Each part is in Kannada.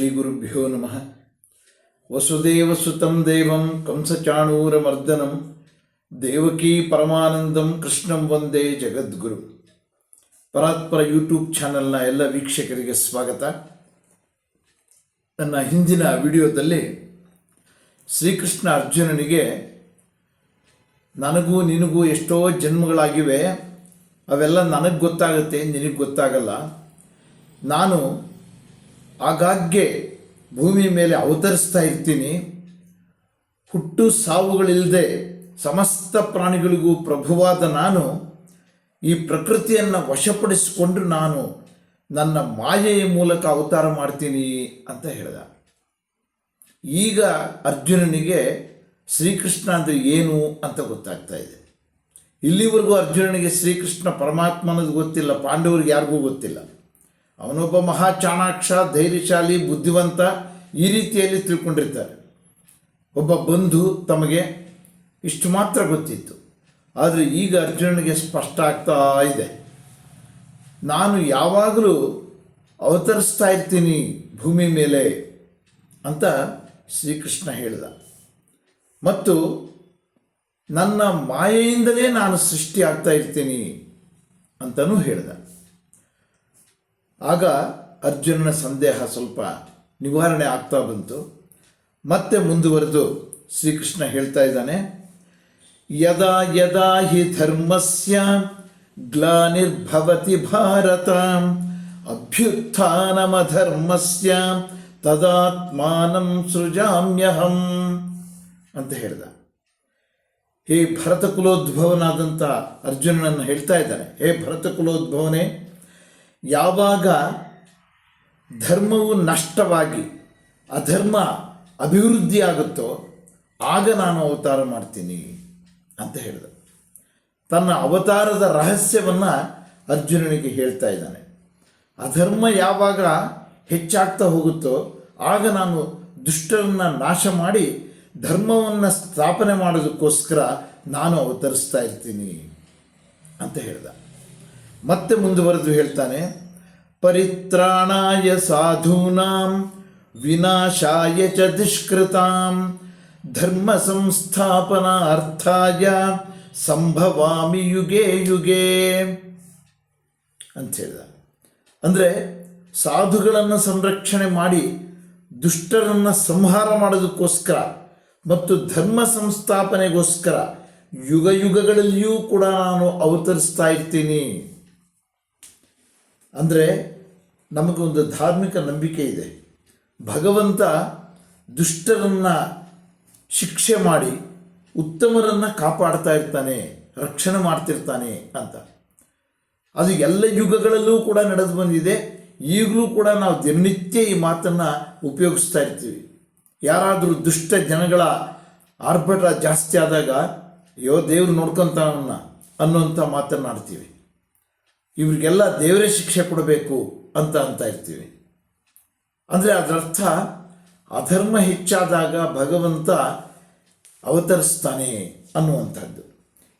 ಶ್ರೀ ಗುರುಭ್ಯೋ ನಮಃ. ವಸುದೇವಸುತಂ ದೇವಂ ಕಂಸಚಾಣೂರಮರ್ದನಂ, ದೇವಕೀ ಪರಮಾನಂದಂ ಕೃಷ್ಣಂ ವಂದೇ ಜಗದ್ಗುರು. ಪರಾತ್ಪರ ಯೂಟ್ಯೂಬ್ ಚಾನೆಲ್ನ ಎಲ್ಲ ವೀಕ್ಷಕರಿಗೆ ಸ್ವಾಗತ. ನನ್ನ ಹಿಂದಿನ ವಿಡಿಯೋದಲ್ಲಿ ಶ್ರೀಕೃಷ್ಣ ಅರ್ಜುನನಿಗೆ ನನಗೂ ನಿನಗೂ ಎಷ್ಟೋ ಜನ್ಮಗಳಾಗಿವೆ, ಅವೆಲ್ಲ ನನಗೆ ಗೊತ್ತಾಗುತ್ತೆ, ನಿನಗೆ ಗೊತ್ತಾಗಲ್ಲ. ನಾನು ಆಗಾಗ್ಗೆ ಭೂಮಿ ಮೇಲೆ ಅವತರಿಸ್ತಾ ಇರ್ತೀನಿ. ಹುಟ್ಟು ಸಾವುಗಳಿಲ್ಲದೆ ಸಮಸ್ತ ಪ್ರಾಣಿಗಳಿಗೂ ಪ್ರಭುವಾದ ನಾನು. ಈ ಪ್ರಕೃತಿಯನ್ನು ವಶಪಡಿಸಿಕೊಂಡು ನಾನು ನನ್ನ ಮಾಯೆಯ ಮೂಲಕ ಅವತಾರ ಮಾಡ್ತೀನಿ ಅಂತ ಹೇಳಿದ. ಈಗ ಅರ್ಜುನನಿಗೆ ಶ್ರೀಕೃಷ್ಣ ಅಂದರೆ ಏನು ಅಂತ ಗೊತ್ತಾಗ್ತಾ ಇದೆ. ಇಲ್ಲಿವರೆಗೂ ಅರ್ಜುನನಿಗೆ ಶ್ರೀಕೃಷ್ಣ ಪರಮಾತ್ಮನದು ಗೊತ್ತಿಲ್ಲ, ಪಾಂಡವರಿಗೆ ಯಾರಿಗೂ ಗೊತ್ತಿಲ್ಲ. ಅವನೊಬ್ಬ ಮಹಾ ಚಾಣಾಕ್ಷ, ಧೈರ್ಯಶಾಲಿ, ಬುದ್ಧಿವಂತ ಈ ರೀತಿಯಲ್ಲಿ ತಿಳ್ಕೊಂಡಿರ್ತಾರೆ. ಒಬ್ಬ ಬಂಧು ತಮಗೆ ಇಷ್ಟು ಮಾತ್ರ ಗೊತ್ತಿತ್ತು. ಆದರೆ ಈಗ ಅರ್ಜುನನಿಗೆ ಸ್ಪಷ್ಟ ಆಗ್ತಾ ಇದೆ. ನಾನು ಯಾವಾಗಲೂ ಅವತರಿಸ್ತಾ ಇರ್ತೀನಿ ಭೂಮಿ ಮೇಲೆ ಅಂತ ಶ್ರೀಕೃಷ್ಣ ಹೇಳಿದ. ಮತ್ತು ನನ್ನ ಮಾಯೆಯಿಂದಲೇ ನಾನು ಸೃಷ್ಟಿ ಆಗ್ತಾ ಇರ್ತೀನಿ ಅಂತಲೂ ಹೇಳಿದ. ಆಗ ಅರ್ಜುನನ ಸಂದೇಹ ಸ್ವಲ್ಪ ನಿವಾರಣೆ ಆಗ್ತಾ ಬಂತು. ಮತ್ತೆ ಮುಂದುವರೆದು ಶ್ರೀಕೃಷ್ಣ ಹೇಳ್ತಾ ಇದ್ದಾನೆ, ಯದಾ ಯದಾ ಹಿ ಧರ್ಮಸ್ಯ ಗ್ಲಾನಿರ್ಭವತಿ ಭಾರತ ಅಭ್ಯುತ್ಥಾನಮಧರ್ಮಸ್ಯ ತದಾತ್ಮಾನಂ ಸೃಜಾಮ್ಯಹಂ ಅಂತ ಹೇಳಿದ. ಹೇ ಭರತ ಕುಲೋದ್ಭವನಾದಂಥ ಅರ್ಜುನನನ್ನು ಹೇಳ್ತಾ ಇದ್ದಾನೆ, ಹೇ ಭರತ ಕುಲೋದ್ಭವನೇ ಯಾವಾಗ ಧರ್ಮವು ನಷ್ಟವಾಗಿ ಅಧರ್ಮ ಅಭಿವೃದ್ಧಿ ಆಗುತ್ತೋ ಆಗ ನಾನು ಅವತಾರ ಮಾಡ್ತೀನಿ ಅಂತ ಹೇಳಿದ. ತನ್ನ ಅವತಾರದ ರಹಸ್ಯವನ್ನು ಅರ್ಜುನನಿಗೆ ಹೇಳ್ತಾ ಇದ್ದಾನೆ. ಅಧರ್ಮ ಯಾವಾಗ ಹೆಚ್ಚಾಗ್ತಾ ಹೋಗುತ್ತೋ ಆಗ ನಾನು ದುಷ್ಟರನ್ನು ನಾಶ ಮಾಡಿ ಧರ್ಮವನ್ನು ಸ್ಥಾಪನೆ ಮಾಡೋದಕ್ಕೋಸ್ಕರ ನಾನು ಅವತರಿಸ್ತಾ ಇರ್ತೀನಿ ಅಂತ ಹೇಳ್ದ. ಮತ್ತೆ ಮುಂದುವರೆದು ಹೇಳ್ತಾನೆ, ಪರಿತ್ರಾಣಾಯ ಸಾಧೂನಾಂ, ವಿನಾಶಾಯ ಚ ದುಷ್ಕೃತಾಂ ಧರ್ಮ ಸಂಸ್ಥಾಪನಾರ್ಥಾಯ ಸಂಭವಾಮಿ ಯುಗೇ ಯುಗೇ. ಅಂತ ಹೇಳಿದ. ಅಂದರೆ ಸಾಧುಗಳನ್ನು ಸಂರಕ್ಷಣೆ ಮಾಡಿ, ದುಷ್ಟರನ್ನು ಸಂಹಾರ ಮಾಡೋದಕ್ಕೋಸ್ಕರ ಮತ್ತು ಧರ್ಮ ಸಂಸ್ಥಾಪನೆಗೋಸ್ಕರ ಯುಗ ಯುಗಗಳಲ್ಲಿಯೂ ಕೂಡ ನಾನು ಅವತರಿಸ್ತಾ ಇರ್ತೀನಿ. ಅಂದರೆ ನಮಗೊಂದು ಧಾರ್ಮಿಕ ನಂಬಿಕೆ ಇದೆ. ಭಗವಂತ ದುಷ್ಟರನ್ನು ಶಿಕ್ಷೆ ಮಾಡಿ ಉತ್ತಮರನ್ನು ಕಾಪಾಡ್ತಾ ಇರ್ತಾನೆ, ರಕ್ಷಣೆ ಮಾಡ್ತಿರ್ತಾನೆ ಅಂತ. ಅದು ಎಲ್ಲ ಯುಗಗಳಲ್ಲೂ ಕೂಡ ನಡೆದು ಬಂದಿದೆ. ಈಗಲೂ ಕೂಡ ನಾವು ದಿನನಿತ್ಯ ಈ ಮಾತನ್ನು ಉಪಯೋಗಿಸ್ತಾ ಇರ್ತೀವಿ. ಯಾರಾದರೂ ದುಷ್ಟ ಜನಗಳ ಆರ್ಭಟ ಜಾಸ್ತಿ ಆದಾಗ ಯೋ ದೇವ್ರು ನೋಡ್ಕೊಂತಾನನ್ನ ಅನ್ನುವಂಥ ಮಾತನ್ನಾಡ್ತೀವಿ. ಇವ್ರಿಗೆಲ್ಲ ದೇವರೇ ಶಿಕ್ಷೆ ಕೊಡಬೇಕು ಅಂತ ಅಂತ ಇರ್ತೀವಿ. ಅಂದರೆ ಅದರರ್ಥ ಅಧರ್ಮ ಹೆಚ್ಚಾದಾಗ ಭಗವಂತ ಅವತರಿಸ್ತಾನೆ ಅನ್ನುವಂಥದ್ದು.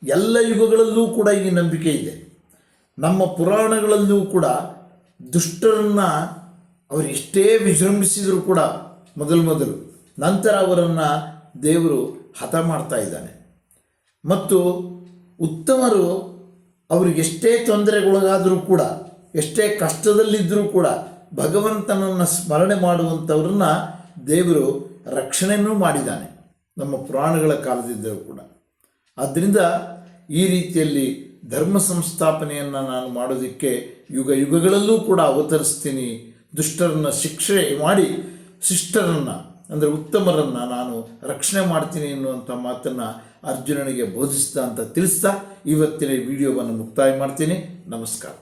ಎಲ್ಲ ಯುಗಗಳಲ್ಲೂ ಕೂಡ ಈ ನಂಬಿಕೆ ಇದೆ. ನಮ್ಮ ಪುರಾಣಗಳಲ್ಲೂ ಕೂಡ ದುಷ್ಟರನ್ನು ಅವರು ಎಷ್ಟೇ ವಿಜೃಂಭಿಸಿದರೂ ಕೂಡ ಮೊದಲು ಮೊದಲು ನಂತರ ಅವರನ್ನು ದೇವರು ಹತ ಮಾಡ್ತಾ ಇದ್ದಾನೆ. ಮತ್ತು ಉತ್ತಮರು ಅವ್ರಿಗೆ ಎಷ್ಟೇ ತೊಂದರೆಗೊಳಗಾದರೂ ಕೂಡ, ಎಷ್ಟೇ ಕಷ್ಟದಲ್ಲಿದ್ದರೂ ಕೂಡ ಭಗವಂತನನ್ನು ಸ್ಮರಣೆ ಮಾಡುವಂಥವ್ರನ್ನ ದೇವರು ರಕ್ಷಣೆಯೂ ಮಾಡಿದ್ದಾನೆ, ನಮ್ಮ ಪುರಾಣಗಳ ಕಾಲದಿದ್ದರೂ ಕೂಡ. ಆದ್ದರಿಂದ ಈ ರೀತಿಯಲ್ಲಿ ಧರ್ಮ ಸಂಸ್ಥಾಪನೆಯನ್ನು ನಾನು ಮಾಡೋದಕ್ಕೆ ಯುಗ ಯುಗಗಳಲ್ಲೂ ಕೂಡ ಅವತರಿಸ್ತೀನಿ. ದುಷ್ಟರನ್ನು ಶಿಕ್ಷೆ ಮಾಡಿ ಶಿಷ್ಟರನ್ನು ಅಂದರೆ ಉತ್ತಮರನ್ನು ನಾನು ರಕ್ಷಣೆ ಮಾಡ್ತೀನಿ ಎನ್ನುವಂಥ ಮಾತನ್ನು ಅರ್ಜುನನಿಗೆ ಬೋಧಿಸ್ತಾ ಅಂತ ತಿಳಿಸ್ತಾ ಇವತ್ತಿನ ವಿಡಿಯೋವನ್ನು ಮುಕ್ತಾಯ ಮಾಡ್ತೀನಿ. ನಮಸ್ಕಾರ.